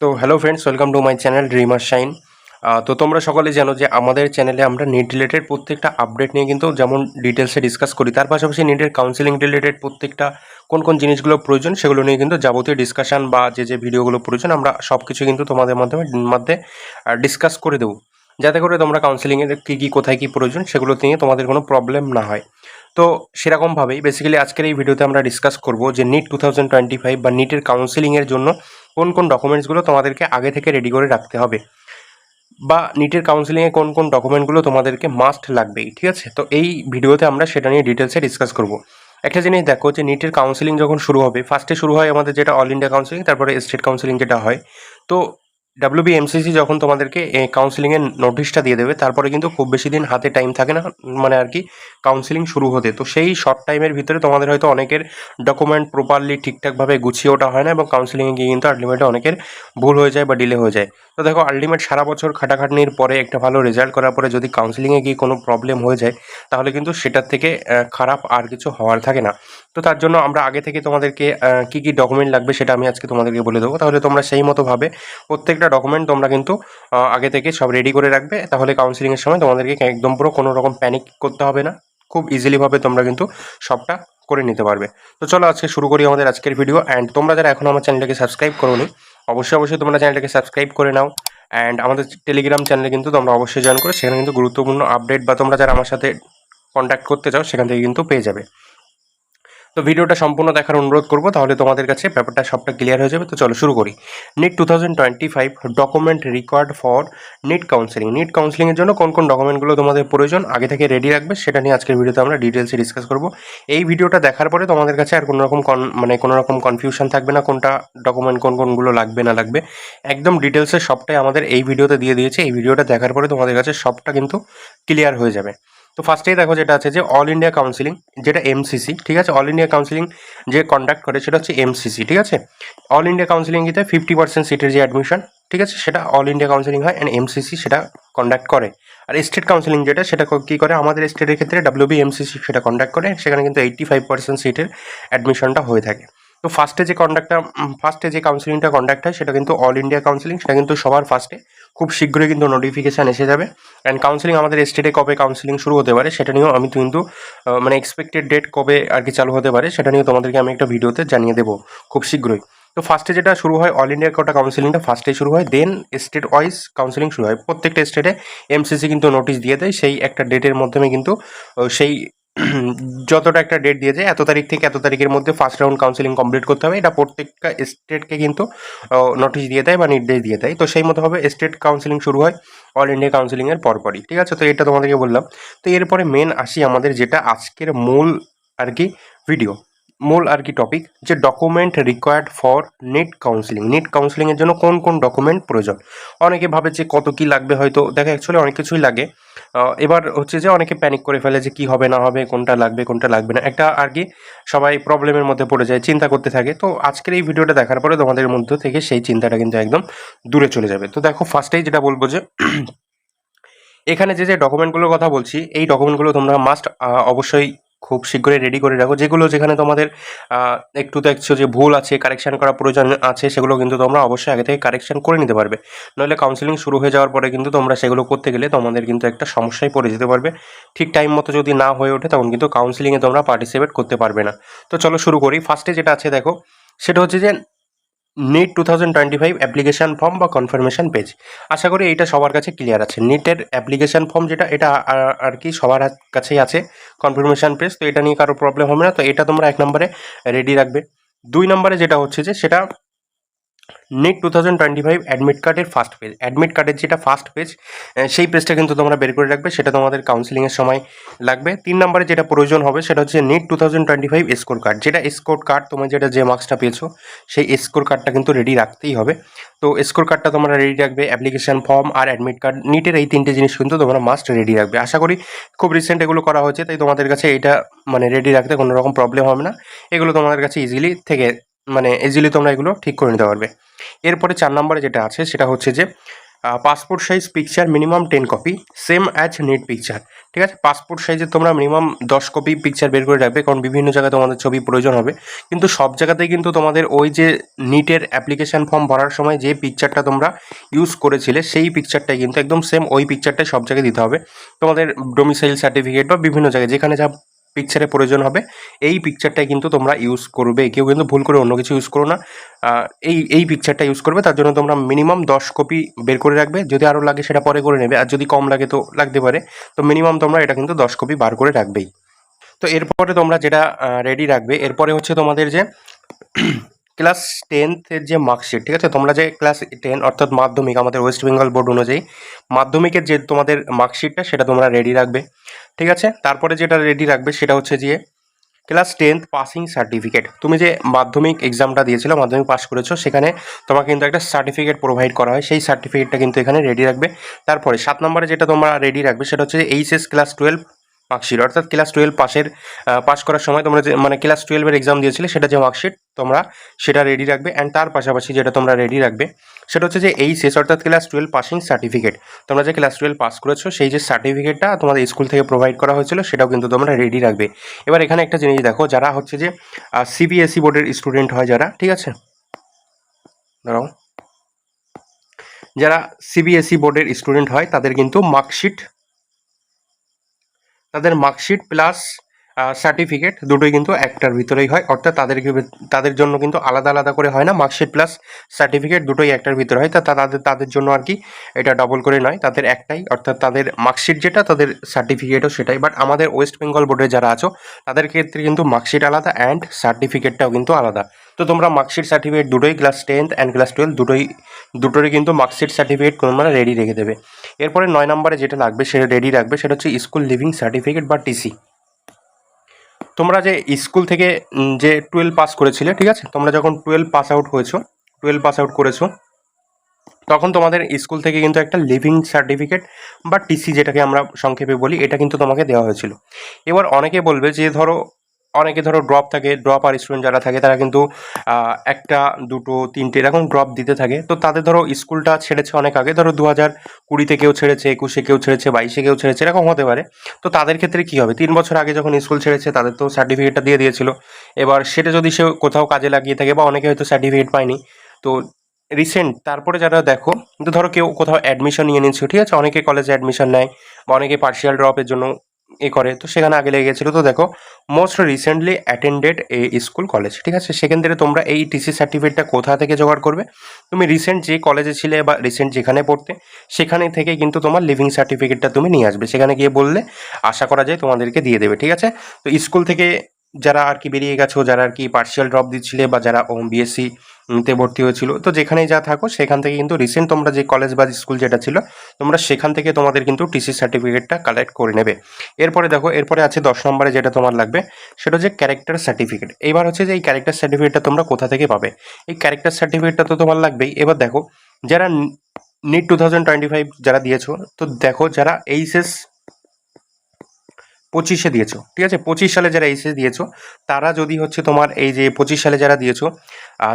তো hello friends welcome to my channel dreamer shine তো তোমরা সকলে জানো যে আমাদের চ্যানেলে আমরা নেট রিলেটেড প্রত্যেকটা আপডেট নিয়ে কিন্তু যেমন ডিটেলসে ডিসকাস করি, তার পাশাপাশি নেটের কাউন্সিলিং রিলেটেড প্রত্যেকটা কোন কোন জিনিসগুলো প্রয়োজন সেগুলো নিয়ে কিন্তু যাবতীয় ডিসকাশান বা যে যে ভিডিওগুলো প্রয়োজন আমরা সব কিছু কিন্তু তোমাদের মাধ্যমে, মধ্যে ডিসকাস করে দেবো। যাতে করে তোমরা কাউন্সিলিংয়ের কী কী, কোথায় কী প্রয়োজন সেগুলো নিয়ে তোমাদের কোনো প্রবলেম না হয়। তো সেরকমভাবেই বেসিক্যালি আজকের এই ভিডিওতে আমরা ডিসকাস করব যে NEET two thousand twenty five বা নিটের কাউন্সিলিংয়ের জন্য কোন কোন ডকুমেন্টসগুলো তোমাদেরকে আগে থেকে রেডি করে রাখতে হবে? বা নিটের কাউন্সিলিংয়ে কোন কোন ডকুমেন্টগুলো তোমাদেরকে মাস্ট লাগবেই, ঠিক আছে? তো এই ভিডিওতে আমরা সেটা নিয়ে ডিটেলসে ডিসকাস করব। একটা জিনিস দেখো যে নিটের কাউন্সিলিং যখন শুরু হবে ফার্স্টে শুরু হয় আমাদের যেটা অল ইন্ডিয়া কাউন্সিলিং তারপরে স্টেট কাউন্সিলিং যেটা হয়, তো ডাব্লিউবিএমসিসি যখন তোমাদেরকে কাউন্সিলিংয়ের নোটিশটা দিয়ে দেবে, তারপরে কিন্তু খুব বেশি দিন হাতে টাইম থাকে না মানে আর কি কাউন্সিলিং শুরু হতে। তো সেই শর্ট টাইমের ভিতরে তোমাদের হয়তো অনেকের ডকুমেন্ট প্রপারলি ঠিকঠাকভাবে গুছিয়ে ওঠা হয় না এবং কাউন্সিলিংয়ে গিয়ে কিন্তু আলটিমেটে অনেকের ভুল হয়ে যায় বা ডিলে হয়ে যায়। তো দেখো আলটিমেট সারা বছর খাটাখাটনির পরে একটা ভালো রেজাল্ট করার পরে যদি কাউন্সিলিংয়ে গিয়ে কোনো প্রবলেম হয়ে যায়, তাহলে কিন্তু সেটার থেকে খারাপ আর কিছু হওয়ার থাকে না। তো তার জন্য আমরা আগে থেকে তোমাদেরকে কী কী ডকুমেন্ট লাগবে সেটা আমি আজকে তোমাদেরকে বলে দেবো। তাহলে তোমরা সেই মতোভাবে প্রত্যেকটা ডকুমেন্ট তোমরা কিন্তু আগে থেকে সব রেডি করে রাখবে। তাহলে কাউন্সিলিংয়ের সময় তোমাদেরকে একদম পুরো কোনো রকম প্যানিক করতে হবে না। খুব ইজিলিভাবে তোমরা কিন্তু সবটা করে নিতে পারবে। তো চলো আজকে শুরু করি আমাদের আজকের ভিডিও অ্যান্ড তোমরা যারা এখন আমার চ্যানেলটাকে সাবস্ক্রাইব করোনি, অবশ্যই অবশ্যই তোমরা চ্যানেলটাকে সাবস্ক্রাইব করে নাও। অ্যান্ড আমাদের টেলিগ্রাম চ্যানেলে কিন্তু তোমরা অবশ্যই জয়েন করো। সেখানে কিন্তু গুরুত্বপূর্ণ আপডেট বা তোমরা যারা আমার সাথে কন্ট্যাক্ট করতে চাও, সেখান থেকে কিন্তু পেয়ে যাবে। তো ভিডিওটা সম্পূর্ণ দেখার অনুরোধ করব, তাহলে তোমাদের কাছে ব্যাপারটা সবটা ক্লিয়ার হয়ে যাবে। তো চলো শুরু করি। NEET two thousand twenty five document required for NEET counselling NEET কাউন্সিলিংয়ের জন্য কোন কোন ডকুমেন্টগুলো তোমাদের প্রয়োজন, আগে থেকে রেডি রাখবে, সেটা নিয়ে আজকের ভিডিওতে আমরা ডিটেলসে ডিসকাস করব। এই ভিডিওটা দেখার পরে তোমাদের কাছে আর কোনো রকম মানে কোনো রকম কনফিউশন থাকবে না, কোনটা ডকুমেন্ট কোন কোনগুলো লাগবে, না লাগবে। একদম ডিটেলসে সবটাই আমাদের এই ভিডিওতে দিয়ে দিয়েছে। এই ভিডিওটা দেখার পরে তোমাদের কাছে সবটা কিন্তু ক্লিয়ার হয়ে যাবে। তো ফার্স্টেই দেখো যেটা আছে যে অল ইন্ডিয়া কাউন্সিলিং যেটা এমসিসি ঠিক আছে? অল ইন্ডিয়া কাউন্সিলিং যে কন্ডাক্ট করে সেটা হচ্ছে এমসিসি ঠিক আছে? অল ইন্ডিয়া কাউন্সিলিং যেটা ফিফটি পার্সেন্ট সিটের যে অ্যাডমিশন ঠিক আছে? সেটা অল ইন্ডিয়া কাউন্সিলিং হয় অ্যান্ড এমসিসি সেটা কন্ডাক্ট করে। আর স্টেট কাউন্সিলিং যেটা, সেটা কী করে? আমাদের স্টেটের ক্ষেত্রে ডাব্লিউবি এমসিসি সেটা কন্ডাক্ট করে, সেখানে কিন্তু এইট্টি ফাইভ পার্সেন্ট সিটের অ্যাডমিশনটা হয়ে থাকে। তো ফার্স্টে যে কন্ডাক্টটা ফার্স্টে যে কাউন্সিলিংটা কন্ডাক্ট হয়, সেটা কিন্তু অল ইন্ডিয়া কাউন্সিলিং সেটা কিন্তু সবার ফার্স্টে খুব শীঘ্রই কিন্তু নোটিফিকেশান এসে যাবে। অ্যান্ড কাউন্সিলিং আমাদের স্টেটে কবে কাউন্সিলিং শুরু হতে পারে, সেটা নিয়েও আমি কিন্তু মানে এক্সপেক্টেড ডেট কবে আর কি চালু হতে পারে, সেটা নিয়ে তোমাদেরকে আমি একটা ভিডিওতে জানিয়ে দেবো খুব শীঘ্রই। তো ফার্স্টে যেটা শুরু হয় অল ইন্ডিয়া কোটা কাউন্সিলিংটা ফার্স্টে শুরু হয় দেন স্টেট ওয়াইজ কাউন্সিলিং শুরু হয়। প্রত্যেকটা স্টেটে এমসিসি কিন্তু নোটিশ দিয়ে দেয়, সেই একটা ডেটের মাধ্যমে কিন্তু সেই যতটা একটা ডেট দিয়ে যায় এত তারিখ থেকে এত তারিখের মধ্যে ফার্স্ট রাউন্ড কাউন্সিলিং কমপ্লিট করতে হবে। এটা প্রত্যেকটা স্টেটকে কিন্তু নোটিশ দিয়ে দেয় বা নির্দেশ দিয়ে দেয়। তো সেই মতো হবে স্টেট কাউন্সিলিং শুরু হয় অল ইন্ডিয়া কাউন্সিলিংয়ের পরপরই। ঠিক আছে? তো এটা তোমাদেরকে বললাম। তো এরপরে মেন আসি আমাদের যেটা আজকের মূল আর কি ভিডিও মূল আর কি টপিক যে document required for NEET counselling NEET কাউন্সিলিংয়ের জন্য কোন কোন ডকুমেন্ট প্রয়োজন? অনেকে ভাবে যে কত কি লাগবে হয়তো, দেখো অ্যাকচুয়ালি অনেক কিছুই লাগে। এবার হচ্ছে যে অনেকে প্যানিক করে ফেলে যে কী হবে, না হবে, কোনটা লাগবে কোনটা লাগবে না। একটা আর কি সবাই প্রবলেমের মধ্যে পড়ে যায়, চিন্তা করতে থাকে। তো আজকের এই ভিডিওটা দেখার পরে তোমাদের মধ্যে থেকে সেই চিন্তাটা কিন্তু একদম দূরে চলে যাবে। তো দেখো ফার্স্টেই যেটা বলব যে, এখানে যে যে ডকুমেন্টগুলোর কথা বলছি, এই ডকুমেন্টগুলো তোমরা মাস্ট অবশ্যই খুব শীঘ্রই রেডি করে রাখো। যেগুলো যেখানে তোমাদের একটু দেখছ যে ভুল আছে কারেকশান করা প্রয়োজন আছে, সেগুলো কিন্তু তোমরা অবশ্যই আগে থেকে কারেকশান করে নিতে পারবে। নইলে কাউন্সিলিং শুরু হয়ে যাওয়ার পরে কিন্তু তোমরা সেগুলো করতে গেলে তোমাদের কিন্তু একটা সমস্যায় পড়ে যেতে পারবে। ঠিক টাইম মতো যদি না হয়ে ওঠে, তখন কিন্তু কাউন্সিলিংয়ে তোমরা পার্টিসিপেট করতে পারবে না। তো চলো শুরু করি। ফার্স্টে যেটা আছে দেখো, সেটা হচ্ছে যে NEET two thousand twenty five application form বা কনফার্মেশান পেজ আশা করি এইটা সবার কাছে ক্লিয়ার আছে। নিটের অ্যাপ্লিকেশান ফর্ম যেটা, এটা আর কি সবার কাছেই আছে। কনফার্মেশান পেজ তো এটা নিয়ে কারও প্রবলেম হবে না। তো এটা তোমরা এক নম্বরে রেডি রাখবে। দুই নম্বরে যেটা হচ্ছে যে, সেটা NEET two thousand twenty five admit কার্ডের ফার্স্ট পেজ অ্যাডমিট কার্ডের যেটা ফার্স্ট পেজ সেই পেজটা কিন্তু তোমরা বের করে রাখবে। সেটা তোমাদের কাউন্সিলিংয়ের সময় লাগবে। তিন নম্বরে যেটা প্রয়োজন হবে, সেটা হচ্ছে NEET two thousand twenty five score card যেটা স্কোর কার্ড তোমার যেটা যে মার্কসটা পেয়েছ, সেই স্কোর কার্ডটা কিন্তু রেডি রাখতেই হবে। তো স্কোর কার্ডটা তোমরা রেডি রাখবে অ্যাপ্লিকেশান ফর্ম আর অ্যাডমিট কার্ড নিটের এই তিনটে জিনিস কিন্তু তোমরা মাস্ট রেডি রাখবে। আশা করি খুব রিসেন্ট এগুলো করা হয়েছে, তাই তোমাদের কাছে এইটা মানে রেডি রাখতে কোনো রকম প্রবলেম হবে না। এগুলো তোমাদের কাছে ইজিলি থেকে মানে ইজিলি তোমরা এগুলো ঠিক করে নিতে পারবে। এরপরে চার নম্বরে যেটা আছে, সেটা হচ্ছে যে passport size picture minimum ten copy same as NEET picture ঠিক আছে? পাসপোর্ট সাইজে তোমরা মিনিমাম দশ কপি পিকচার বের করে রাখবে, কারণ বিভিন্ন জায়গায় তোমাদের ছবি প্রয়োজন হবে। কিন্তু সব জায়গাতেই কিন্তু তোমাদের ওই যে নিটের অ্যাপ্লিকেশান ফর্ম ভরার সময় যে পিকচারটা তোমরা ইউজ করেছিলে, সেই পিকচারটাই কিন্তু একদম সেম ওই পিকচারটাই সব জায়গায় দিতে হবে। তোমাদের ডোমিসাইল সার্টিফিকেট বা বিভিন্ন জায়গায় যেখানে যা পিকচারের প্রয়োজন হবে। এই পিকচারটাই কিন্তু তোমরা ইউজ করবে। কেউ কিন্তু ভুল করে অন্য কিছু ইউজ করো না। এই এই পিকচারটা ইউজ করবে। তার জন্য তোমরা মিনিমাম দশ কপি বের করে রাখবে। যদি আরও লাগে সেটা পরে করে নেবে। আর যদি কম লাগে তো লাগতে পারে। তো মিনিমাম তোমরা এটা কিন্তু দশ কপি বার করে রাখবেই। তো এরপরে তোমরা যেটা রেডি রাখবে। এরপরে হচ্ছে তোমাদের যে ক্লাস টেন্থের যে মার্কশিট ঠিক আছে? তোমরা যে ক্লাস টেন অর্থাৎ মাধ্যমিক, আমাদের ওয়েস্ট বেঙ্গল বোর্ড অনুযায়ী, মাধ্যমিকের যে তোমাদের মার্কশিটটা সেটা তোমরা রেডি রাখবে, ঠিক আছে? তারপরে যেটা রেডি রাখবে, সেটা হচ্ছে যে ক্লাস টেন্থ পাসিং সার্টিফিকেট তুমি যে মাধ্যমিক এক্সামটা দিয়েছিল, মাধ্যমিক পাস করেছ, সেখানে তোমাকে কিন্তু একটা সার্টিফিকেট প্রোভাইড করা হয়। সেই সার্টিফিকেটটা কিন্তু এখানে রেডি রাখবে। তারপরে সাত নম্বরে যেটা তোমরা রেডি রাখবে, সেটা হচ্ছে এইচএস ক্লাস টুয়েলভ মার্কশিট অর্থাৎ ক্লাস টুয়েলভ পাসের পাস করার সময় তোমরা যে মানে ক্লাস টুয়েলভের এক্সাম দিয়েছিলে, সেটা যে মার্কশিট তোমরা সেটা রেডি রাখবে অ্যান্ড তার পাশাপাশি যেটা তোমরা রেডি রাখবে, সেটা হচ্ছে যে এই শেষ অর্থাৎ ক্লাস টুয়েলভ পাসিং সার্টিফিকেট তোমরা যে ক্লাস টুয়েলভ পাস করেছ, সেই যে সার্টিফিকেটটা তোমাদের স্কুল থেকে প্রোভাইড করা হয়েছিল, সেটাও কিন্তু তোমরা রেডি রাখবে। এবার এখানে একটা জিনিস দেখো, যারা হচ্ছে যে সিবিএসই বোর্ডের স্টুডেন্ট হয় যারা, ঠিক আছে? যারা সিবিএসই বোর্ডের স্টুডেন্ট হয়, তাদের কিন্তু মার্কশিট তাদের মার্কশিট প্লাস সার্টিফিকেট দুটোই কিন্তু একটার ভিতরেই হয়। অর্থাৎ তাদেরকে তাদের জন্য কিন্তু আলাদা আলাদা করে হয় না। মার্কশিট প্লাস সার্টিফিকেট দুটোই একটার ভিতরে হয়। তা তাদের তাদের জন্য আর কি এটা ডবল করে নয়। তাদের একটাই, অর্থাৎ তাদের মার্কশিট যেটা, তাদের সার্টিফিকেটও সেটাই। বাট আমাদের ওয়েস্ট বেঙ্গল বোর্ডে যারা আছো, তাদের ক্ষেত্রে কিন্তু মার্কশিট আলাদা অ্যান্ড সার্টিফিকেটটাও কিন্তু আলাদা। তো তোমরা মার্কশিট সার্টিফিকেট দুটোই class tenth and class twelve দুটোই, দুটোরই কিন্তু মার্কশিট সার্টিফিকেট তোমরা রেডি রেখে দেবে। এরপরে নয় নম্বরে যেটা লাগবে, সেটা রেডি রাখবে, সেটা হচ্ছে স্কুল লিভিং সার্টিফিকেট বা টিসি তোমরা যে স্কুল থেকে যে টুয়েলভ পাস করেছিলে, ঠিক আছে? তোমরা যখন টুয়েলভ পাস আউট হয়েছো টুয়েলভ পাস আউট করেছ, তখন তোমাদের স্কুল থেকে কিন্তু একটা লিভিং সার্টিফিকেট বা টিসি যেটাকে আমরা সংক্ষেপে বলি, এটা কিন্তু তোমাকে দেওয়া হয়েছিল। এবার অনেকে বলবে যে, ধরো অনেকে ধরো ড্রপ থাকে ড্রপ আর স্টুডেন্ট যারা থাকে তারা কিন্তু একটা, দুটো, তিনটে এরকম ড্রপ দিতে থাকে। তো তাদের ধরো স্কুলটা ছেড়েছে অনেক আগে, ধরো দু হাজার কুড়িতে কেউ ছেড়েছে, একুশে কেউ ছেড়েছে, বাইশে কেউ ছেড়েছে, এরকম হতে পারে। তো তাদের ক্ষেত্রে কী হবে? তিন বছর আগে যখন স্কুল ছেড়েছে, তাদের তো সার্টিফিকেটটা দিয়ে দিয়েছিল। এবার সেটা যদি সে কোথাও কাজে লাগিয়ে থাকে বা অনেকে হয়তো সার্টিফিকেট পায়নি। তো রিসেন্ট তারপরে যারা দেখো, কিন্তু ধরো কেউ কোথাও অ্যাডমিশন নিয়ে নিচ্ছে ঠিক আছে? অনেকে কলেজে অ্যাডমিশন নেয় বা অনেকে পার্শিয়াল ড্রপের জন্য এ করে। তো সেখানে আগে লেগে গেছিল তো দেখো most recently attended a school college ঠিক আছে? সেখান থেকে তোমরা এই টিসি সার্টিফিকেটটা কোথা থেকে জোগাড় করবে? তুমি রিসেন্ট যে কলেজে ছিলে বা রিসেন্ট যেখানে পড়তে, সেখানে থেকে কিন্তু তোমার লিভিং সার্টিফিকেটটা তুমি নিয়ে আসবে। সেখানে গিয়ে বললে, আশা করা যায় তোমাদেরকে দিয়ে দেবে। ঠিক আছে? তো স্কুল থেকে যারা আর কি বেরিয়ে গেছো, যারা আর কি পার্শিয়াল ড্রপ দিচ্ছিলে বা যারা ওম বিএসসি তে ভর্তি হয়েছিল, তো যেখানেই যা থাকো, সেখান থেকে কিন্তু রিসেন্ট তোমরা যে কলেজ বা স্কুল যেটা ছিল, তোমরা সেখান থেকে তোমাদের কিন্তু টিসি সার্টিফিকেটটা কালেক্ট করে নেবে। এরপরে দেখো, এরপরে আছে দশ নম্বরে যেটা তোমার লাগবে, সেটা হচ্ছে ক্যারেক্টার সার্টিফিকেট এবার হচ্ছে যে এই ক্যারেক্টার সার্টিফিকেটটা তোমরা কোথা থেকে পাবে? এই ক্যারেক্টার সার্টিফিকেটটা তো তোমার লাগবেই। এবার দেখো, যারা NEET two thousand twenty five যারা দিয়েছ, তো দেখো যারা এইচএস পঁচিশে দিয়েছ, ঠিক আছে? পঁচিশ সালে যারা এসে দিয়েছ, তারা যদি হচ্ছে তোমার এই যে পঁচিশ সালে যারা দিয়েছ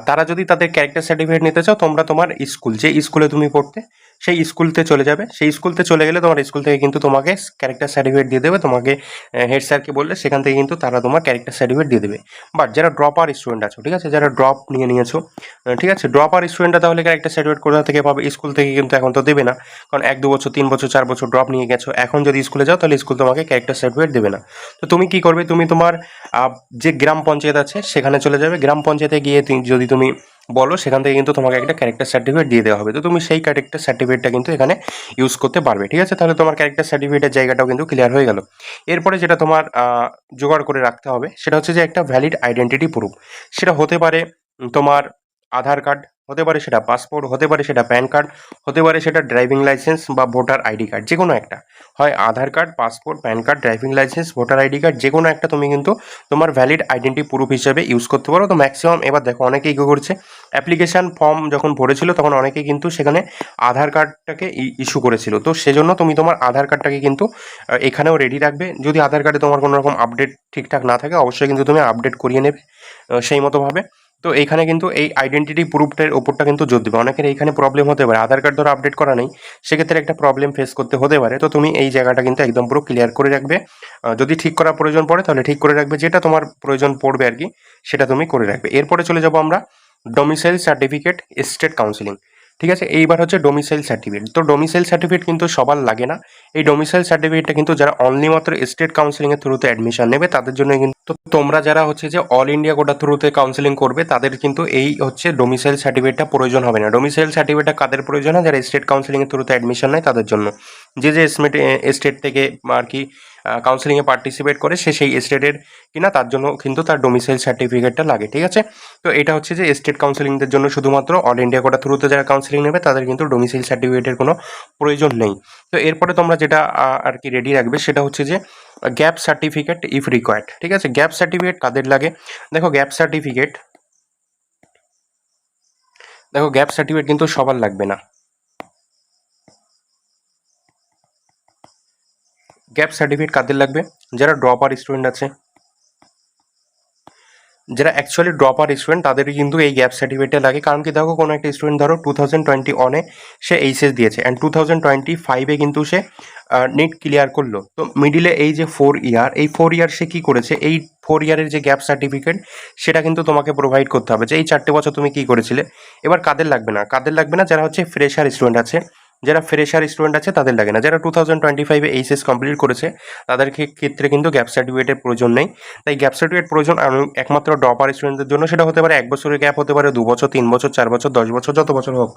তারা যদি তাদের ক্যারেক্টার সার্টিফিকেট নিতে চাও, তোমরা তোমার স্কুল, যে স্কুলে তুমি পড়তে সেই স্কুলতে চলে যাবে। সেই স্কুলতে চলে গেলে তোমার স্কুল থেকে কিন্তু তোমাকে ক্যারেক্টার সার্টিফিকেট দিয়ে দেবে। তোমাকে হেড স্যারকে বললে সেখান থেকে কিন্তু তারা তোমার ক্যারেক্টার সার্টিফিকেট দিয়ে দেবে। বাট যারা ড্রপ আর স্টুডেন্ট আছো, ঠিক আছে? যারা ড্রপ নিয়ে নিয়েছো ঠিক আছে? ড্রপ আর স্টুডেন্টরা তাহলে ক্যারেক্টার সার্টিফিকেট কোথা থেকে পাবে? স্কুল থেকে কিন্তু এখন তো দেবে না। কারণ এক, দু বছর, তিন বছর, চার বছর ড্রপ নিয়ে গেছো। এখন যদি স্কুলে যাও, তাহলে স্কুল তোমাকে ক্যারেক্টার সার্টিফিকেট দেবে না। তো তুমি কি করবে? তুমি তোমার যে গ্রাম পঞ্চায়েত আছে, সেখানে চলে যাবে। গ্রাম পঞ্চায়েতে গিয়ে যদি তুমি বলো, সেখান থেকে কিন্তু তোমাকে একটা ক্যারেক্টার সার্টিফিকেট দিয়ে দেওয়া হবে। তো তুমি সেই ক্যারেক্টার সার্টিফিকেটটা কিন্তু এখানে ইউজ করতে পারবে, ঠিক আছে? তাহলে তোমার ক্যারেক্টার সার্টিফিকেটের জায়গাটাও কিন্তু ক্লিয়ার হয়ে গেল। এরপরে যেটা তোমার জোগাড় করে রাখতে হবে, সেটা হচ্ছে যে একটা ভ্যালিড আইডেন্টিটি প্রুফ সেটা হতে পারে তোমার আধার কার্ড, হতে পারে সেটা পাসপোর্ট হতে পারে সেটা প্যান কার্ড হতে পারে সেটা ড্রাইভিং লাইসেন্স বা ভোটার আইডি কার্ড যে কোনো একটা। হয় Aadhaar card passport PAN card driving licence voter ID card যে কোনো একটা তুমি কিন্তু তোমার ভ্যালিড আইডেন্টি প্রুফ হিসেবে ইউজ করতে পারো। তো ম্যাক্সিমাম এবার দেখো অনেকেই কী করছে অ্যাপ্লিকেশান ফর্ম যখন ভরেছিল তখন অনেকে কিন্তু সেখানে আধার কার্ডটাকে ইস্যু করেছিল। তো সেজন্য তুমি তোমার আধার কার্ডটাকে কিন্তু এখানেও রেডি রাখবে। যদি আধার কার্ডে তোমার কোনো রকম আপডেট ঠিকঠাক না থাকে, অবশ্যই কিন্তু তুমি আপডেট করিয়ে নেবে সেই মতোভাবে তো এইখানে কিন্তু এই আইডেন্টিটি প্রুফটার ওপরটা কিন্তু জোর দেবে। অনেকের এইখানে প্রবলেম হতে পারে। আধার কার্ড ধরো আপডেট করা নেই, সেক্ষেত্রে একটা প্রবলেম ফেস করতে হতে পারে। তো তুমি এই জায়গাটা কিন্তু একদম পুরো ক্লিয়ার করে রাখবে। যদি ঠিক করা প্রয়োজন পড়ে, তাহলে ঠিক করে রাখবে। যেটা তোমার প্রয়োজন পড়বে আর কি, সেটা তুমি করে রাখবে। এরপরে চলে যাব আমরা ডোমিসাইল সার্টিফিকেট স্টেট কাউন্সিলিং ঠিক আছে? এইবার হচ্ছে ডোমিসাইল সার্টিফিকেট তো ডোমিসাইল সার্টিফিকেট কিন্তু সবার লাগে না। এই ডোমিসাইল সার্টিফিকেটটা কিন্তু যারা অনলি মাত্র স্টেট কাউন্সিলিংয়ের থ্রুতে অ্যাডমিশন নেবে, তাদের জন্য কিন্তু তো তোমরা যারা হচ্ছে যে অল ইন্ডিয়া কোটা থ্রুতে কাউন্সিলিং করবে, তাদের কিন্তু এই হচ্ছে ডোমিসাইল সার্টিফিকেটটা প্রয়োজন হবে না। ডোমিসাইল সার্টিফিকেটটা কাদের প্রয়োজন হয়? যারা স্টেট কাউন্সিলিংয়ের থ্রুতে অ্যাডমিশন নেয়, তাদের জন্য। যে যে স্টেট থেকে আর কি কাউন্সিলিংয়ে পার্টিসিপেট করে, সে সেই স্টেটের কিনা তার জন্য কিন্তু তার ডোমিসাইল সার্টিফিকেটটা লাগে, ঠিক আছে? তো এটা হচ্ছে যে স্টেট কাউন্সিলিংদের জন্য শুধুমাত্র অল ইন্ডিয়া কোটা থ্রুতে যারা কাউন্সিলিং নেবে, তাদের কিন্তু ডোমিসাইল সার্টিফিকেটের কোনো প্রয়োজন নেই। তো এরপরে তোমরা যেটা আর কি রেডি রাখবে, সেটা হচ্ছে যে গ্যাপ সার্টিফিকেট ইফ রিকোয়ার্ড ঠিক আছে? গ্যাপ সার্টিফিকেট কাদের লাগে? দেখো গ্যাপ সার্টিফিকেট দেখো গ্যাপ সার্টিফিকেট কিন্তু সবার লাগবে না। গ্যাপ সার্টিফিকেট কাদের লাগবে? যারা ড্রপার স্টুডেন্ট আছে। যারা অ্যাকচুয়ালি ড্রপার স্টুডেন্ট তাদের কিন্তু এই গ্যাপ সার্টিফিকেটটা লাগে। কারণ কি দেখো, কোনো একটা স্টুডেন্ট ধরো টু থাউজেন্ড টোয়েন্টি ওয়ানে সে এইচএস দিয়েছে। অ্যান্ড টু থাউজেন্ড টোয়েন্টি ফাইভে কিন্তু সে নেট ক্লিয়ার করল। তো মিডিলে এই যে ফোর ইয়ার এই ফোর ইয়ার সে কী করেছে? এই ফোর ইয়ারের যে গ্যাপ সার্টিফিকেট, সেটা কিন্তু তোমাকে প্রোভাইড করতে হবে। যে এই চারটে বছর তুমি কী করেছিলে? এবার কাদের লাগবে না? কাদের লাগবে না? যারা হচ্ছে ফ্রেশার স্টুডেন্ট আছে। যারা ফ্রেশার স্টুডেন্ট আছে তাদের লাগে না। যারা টু থাউজেন্ড টোয়েন্টি ফাইভে এইচএস কমপ্লিট করেছে, তাদের ক্ষেত্রে কিন্তু গ্যাপ সার্টিফিকেটের প্রয়োজন নেই। তাই গ্যাপ সার্টিফিকেট প্রয়োজন একমাত্র ড্রপার স্টুডেন্টদের জন্য। সেটা হতে পারে এক বছরের গ্যাপ হতে পারে দু বছর, তিন বছর, চার বছর, দশ বছর, যত বছর হোক।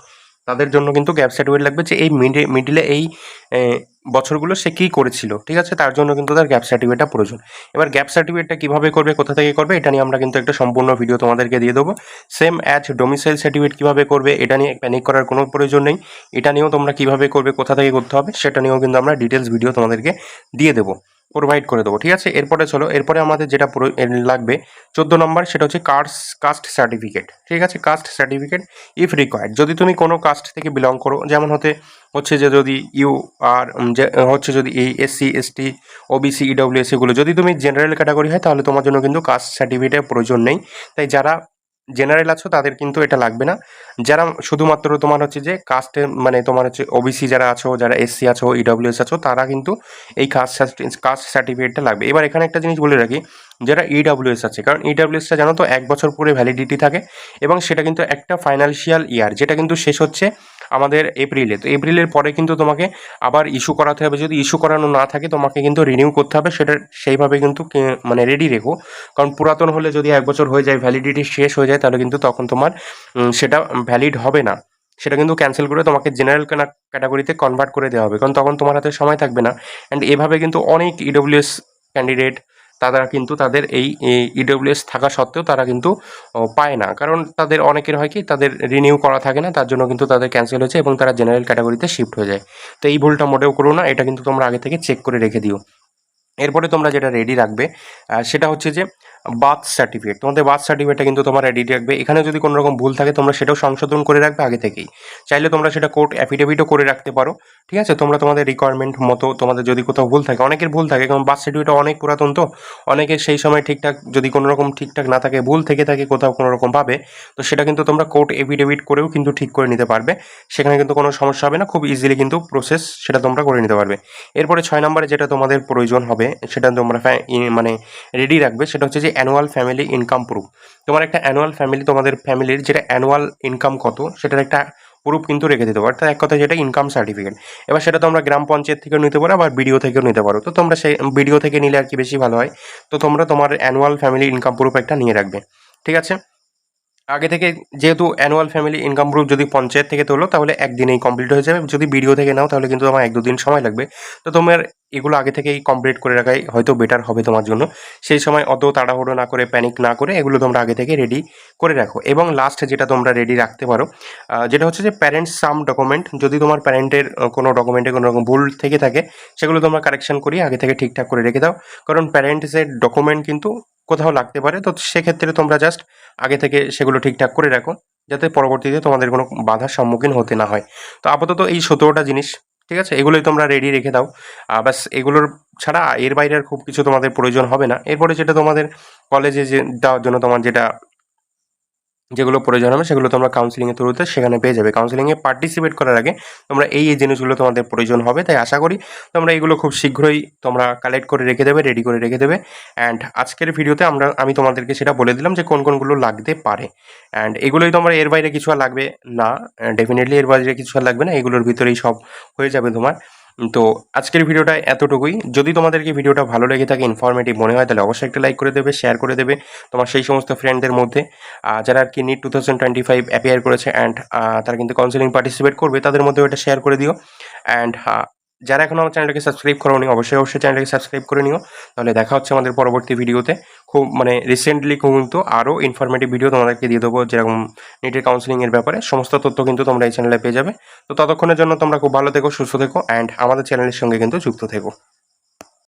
তাদের জন্য কিন্তু গ্যাপ সার্টিফিকেট লাগবে যে এই মিডে মিডিলে এই বছরগুলো সে কী করেছিল, ঠিক আছে? তার জন্য কিন্তু তার গ্যাপ সার্টিফিকেটটা প্রয়োজন। এবার গ্যাপ সার্টিফিকেটটা কীভাবে করবে, কোথা থেকে করবে, এটা নিয়ে আমরা কিন্তু একটা সম্পূর্ণ ভিডিও তোমাদেরকে দিয়ে দেবো। সেম অ্যাজ ডোমিসাইল সার্টিফিকেট কীভাবে করবে, এটা নিয়ে প্যানিক করার কোনো প্রয়োজন নেই। এটা নিয়েও তোমরা কীভাবে করবে, কোথা থেকে করতে হবে, সেটা নিয়েও কিন্তু আমরা ডিটেলস ভিডিও তোমাদেরকে দিয়ে দেবো। প্রোভাইড করে দেবো, ঠিক আছে? এরপরে চলো, এরপরে আমাদের যেটা লাগবে, চোদ্দ নম্বর সেটা হচ্ছে কাস্ট কাস্ট সার্টিফিকেট ঠিক আছে? কাস্ট সার্টিফিকেট ইফ রিকোয়ার্ড যদি তুমি কোনো কাস্ট থেকে বিলং করো, যেমন হতে, হচ্ছে যে যদি ইউ আর হচ্ছে যদি এই এসসি এসটি ওবিসি ইডব্লিউএস এগুলো, যদি তুমি জেনারেল ক্যাটাগরি হয়, তাহলে তোমার জন্য কিন্তু কাস্ট সার্টিফিকেটের প্রয়োজন নেই। তাই যারা জেনারেল আছো, তাদের কিন্তু এটা লাগবে না। যারা শুধুমাত্র তোমার হচ্ছে যে কাস্টে মানে তোমার হচ্ছে ওবিসি যারা আছো, যারা এসসি আছো ইডব্লিউএস আছো, তারা কিন্তু এই কাস্ট কাস্ট সার্টিফিকেটটা লাগবে। এবার এখানে একটা জিনিস বলে রাখি, যারা ইডব্লিউএস আছে, কারণ ইডব্লিউএসটা জানো তো, এক বছর পরে ভ্যালিডিটি থাকে এবং সেটা কিন্তু একটা ফাইন্যান্সিয়াল ইয়ার যেটা কিন্তু শেষ হচ্ছে আমাদের এপ্রিলে। তো এপ্রিলের পরে কিন্তু তোমাকে আবার ইস্যু করাতে হবে। যদি ইস্যু করানো না থাকে, তোমাকে কিন্তু রিনিউ করতে হবে। সেটা সেইভাবে কিন্তু মানে রেডি রেখো। কারণ পুরাতন হলে যদি এক বছর হয়ে যায় ভ্যালিডিটি শেষ হয়ে যায়, তাহলে কিন্তু তখন তোমার সেটা ভ্যালিড হবে না। সেটা কিন্তু ক্যান্সেল করে তোমাকে জেনারেল ক্যাটাগরিতে কনভার্ট করে দেওয়া হবে। কারণ তখন তোমার হাতে সময় থাকবে না। অ্যান্ড এভাবে কিন্তু অনেক ইডব্লিউএস ক্যান্ডিডেট তারা কিন্তু তাদের এই ইডব্লিউএস থাকা সত্ত্বেও তারা কিন্তু পায় না। কারণ তাদের অনেকের হয় কি, তাদের রিনিউ করা থাকে না, তার জন্য কিন্তু তাদের ক্যান্সেল হয়েছে এবং তারা জেনারেল ক্যাটাগরিতে শিফট হয়ে যায়। তো এই ভুলটা মোটেও করো না, এটা কিন্তু তোমরা আগে থেকে চেক করে রেখে দিও। এরপরে তোমরা যেটা রেডি রাখবে সেটা হচ্ছে যে বার্থ সার্টিফিকেট। তোমাদের বার্থ সার্টিফিকেটটা কিন্তু তোমরা রেডি রাখবে এখানে যদি কোনো রকম ভুল থাকে, তোমরা সেটাও সংশোধন করে রাখবে আগে থেকেই। চাইলে তোমরা সেটা কোর্ট অ্যাফিডেভিটও করে রাখতে পারো। ঠিক আছে? তোমরা তোমাদের রিকোয়ারমেন্ট মতো তোমাদের যদি কোথাও ভুল থাকে, অনেকের ভুল থাকে, কারণ বার্থ সার্টিফিকেট অনেক পুরাতন তো। অনেকের সেই সময় ঠিকঠাক যদি কোনো রকম ঠিকঠাক না থাকে, ভুল থেকে থাকে, কোথাও কোনো রকম ভাবে, তো সেটা কিন্তু তোমরা কোর্ট এফিডেভিট করেও কিন্তু ঠিক করে নিতে পারবে। সেখানে কিন্তু কোনো সমস্যা হবে না। খুব ইজিলি কিন্তু প্রসেস সেটা তোমরা করে নিতে পারবে। এরপরে ছয় নম্বরে যেটা তোমাদের প্রয়োজন হবে, সেটা তোমরা মানে রেডি রাখবে, সেটা হচ্ছে যে অ্যানুয়াল ফ্যামিলি ইনকাম প্রুফ তোমার একটা অ্যানুয়াল ফ্যামিলি তোমাদের ফ্যামিলির যেটা অ্যানুয়াল ইনকাম কত, সেটার একটা প্রুফ কিন্তু রেখে দিতে পারো। অর্থাৎ এক কথা যেটা ইনকাম সার্টিফিকেট এবার সেটা তোমরা গ্রাম পঞ্চায়েত থেকেও নিতে পারো, আবার বিডিও থেকেও নিতে পারো। তো তোমরা সেই বিডিও থেকে নিলে আর কি বেশি ভালো হয়। তো তোমরা তোমার অ্যানুয়াল ফ্যামিলি ইনকাম প্রুফ একটা নিয়ে রাখবে। ঠিক আছে? আগে থেকে যেহেতু অ্যানুয়াল ফ্যামিলি ইনকাম প্রুফ যদি পঞ্চায়েত থেকে তোলো, তাহলে একদিনেই কমপ্লিট হয়ে যাবে। যদি বিডিও থেকে নাও, তাহলে কিন্তু তোমার এক দুদিন সময় লাগবে। তো তোমার এগুলো আগে থেকেই কমপ্লিট করে রাখাই হয়তো বেটার হবে তোমার জন্য। সেই সময় অত তাড়াহুড়ো না করে প্যানিক না করে এগুলো তোমরা আগে থেকে রেডি করে রাখো। এবং লাস্ট যেটা তোমরা রেডি রাখতে পারো যেটা হচ্ছে যে প্যারেন্টস সাম ডকুমেন্ট যদি তোমার প্যারেন্টের কোনো ডকুমেন্টে কোনো রকম ভুল থেকে থাকে, সেগুলো তোমরা কারেকশন করিয়ে আগে থেকে ঠিকঠাক করে রেখে দাও। কারণ প্যারেন্টসের ডকুমেন্ট কিন্তু কোথাও লাগতে পারে, তো সেক্ষেত্রে তোমরা জাস্ট আগে থেকে সেগুলো ঠিকঠাক করে রাখো, যাতে পরবর্তীতে তোমাদের কোনো বাধার সম্মুখীন হতে না হয়। তো আপাতত এই সতেরোটা জিনিস ঠিক আছে? এগুলোই তোমরা রেডি রেখে দাও। বাস এগুলোর ছাড়া এর বাইরে খুব কিছু তোমাদের প্রয়োজন হবে না। এরপরে যেটা তোমাদের কলেজে যে দেওয়ার জন্য তোমার যেটা যেগুলো প্রয়োজন হবে, সেগুলো তোমরা কাউন্সিলিংয়ের থ্রুতে সেখানে পেয়ে যাবে। কাউন্সিলিংয়ে পার্টিসিপেট করার আগে তোমরা এই এই জিনিসগুলো তোমাদের প্রয়োজন হবে। তাই আশা করি তোমরা এগুলো খুব শীঘ্রই তোমরা কালেক্ট করে রেখে দেবে রেডি করে রেখে দেবে। অ্যান্ড আজকের ভিডিওতে আমরা, আমি তোমাদেরকে সেটা বলে দিলাম যে কোন কোনগুলো লাগতে পারে। অ্যান্ড এগুলোই তোমরা এর বাইরে কিছু আর লাগবে না। ডেফিনেটলি এর বাইরে কিছু আর লাগবে না। এগুলোর ভিতরেই সব হয়ে যাবে তোমার। তো আজকের ভিডিওটা এতটুকুই। যদি তোমাদেরকে ভিডিওটা ভালো লেগে থাকে ইনফরমেটিভ মনে হয়, তাহলে অবশ্যই একটা লাইক করে দেবে শেয়ার করে দেবে তোমার সেই সমস্ত ফ্রেন্ডদের মধ্যে। যারা আর কি NEET two thousand twenty five appear করেছে অ্যান্ড তারা কিন্তু কাউন্সিলিং পার্টিসিপেট করবে, তাদের মধ্যেও এটা শেয়ার করে দিও। অ্যান্ড যারা এখন আমার চ্যানেলটাকে সাবস্ক্রাইব করোনি, অবশ্যই অবশ্যই চ্যানেলটাকে সাবস্ক্রাইব করে নিও। তাহলে দেখা হচ্ছে আমাদের পরবর্তী ভিডিওতে খুব মানে রিসেন্টলি কিন্তু আরও ইনফরমেটিভ ভিডিও তোমাদেরকে দিয়ে দেবো যেরকম নেটের কাউন্সিলিংয়ের ব্যাপারে। সমস্ত তথ্য কিন্তু তোমরা এই চ্যানেলে পেয়ে যাবে। তো ততক্ষণের জন্য তোমরা খুব ভালো থেকো, সুস্থ থেকো অ্যান্ড আমাদের চ্যানেলের সঙ্গে কিন্তু যুক্ত থেকো।